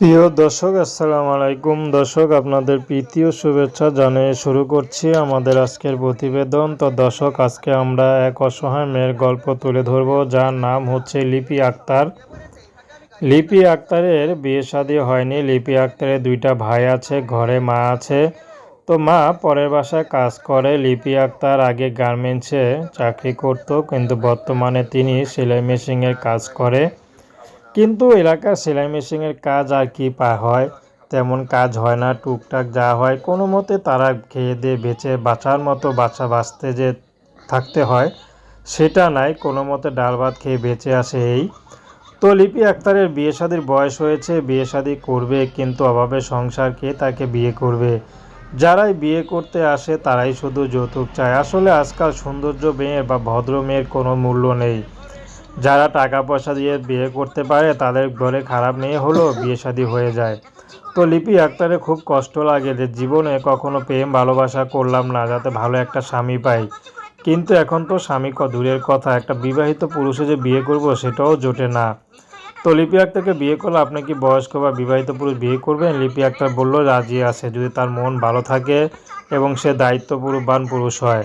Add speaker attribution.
Speaker 1: প্রিয় দর্শক, আসসালামু আলাইকুম। দর্শক, আপনাদের প্রীতি ও শুভেচ্ছা জানিয়ে শুরু করছি আমাদের আজকের প্রতিবেদন। তো দর্শক, আজকে আমরা এক অসহায় মেয়ের গল্প তুলে ধরব, যার নাম হচ্ছে লিপি আক্তার। লিপি আক্তারের বিয়ে শাদী হয়নি। লিপি আক্তারের দুইটা ভাই আছে, ঘরে মা আছে। তো মা পরের বাসায় কাজ করে। লিপি আক্তার আগে গার্মেন্টসে চাকরি করত, কিন্তু বর্তমানে তিনি সেলাই মেশিনের কাজ করে। কিন্তু এলাকার সেলাই মেশিনের কাজ আর কি পা হয়, তেমন কাজ হয় না, টুকটাক যা হয়। কোনো মতে তারা খেয়ে দিয়ে বেঁচে বাঁচার মতো বাচ্চা বাঁচতে যে থাকতে হয়, সেটা নাই। কোনো মতে ডাল ভাত খেয়ে বেঁচে আসে এই। তো লিপি আক্তারের বিয়ে শাদির বয়স হয়েছে, বিয়ে শাদি করবে কিন্তু অভাবে সংসার কে তাকে বিয়ে করবে? যারাই বিয়ে করতে আসে তারাই শুধু যৌতুক চায়। আসলে আজকাল সৌন্দর্য মেয়ের বা ভদ্র মেয়ের কোনো মূল্য নেই। যারা টাকা পয়সা দিয়ে বিয়ে করতে পারে, তাদের ঘরে খারাপ মেয়ে হলেও বিয়ে শাদী হয়ে যায়। তো লিপি আক্তারের খুব কষ্ট লাগে যে জীবনে কখনো প্রেম, ভালোবাসা করলাম না, যাতে ভালো একটা স্বামী পাই। কিন্তু এখন তো স্বামী ক, দূরের কথা। একটা বিবাহিত পুরুষে যে বিয়ে করব, সেটাও জোটে না। তো লিপি আক্তারকে বিয়ে করলে আপনি কি বয়স্ক বা বিবাহিত পুরুষ বিয়ে করবেন? লিপি আক্তার বলল, রাজি আছে। যদি তার মন ভালো থাকে এবং সে দায়িত্বপুরবান পুরুষ হয়।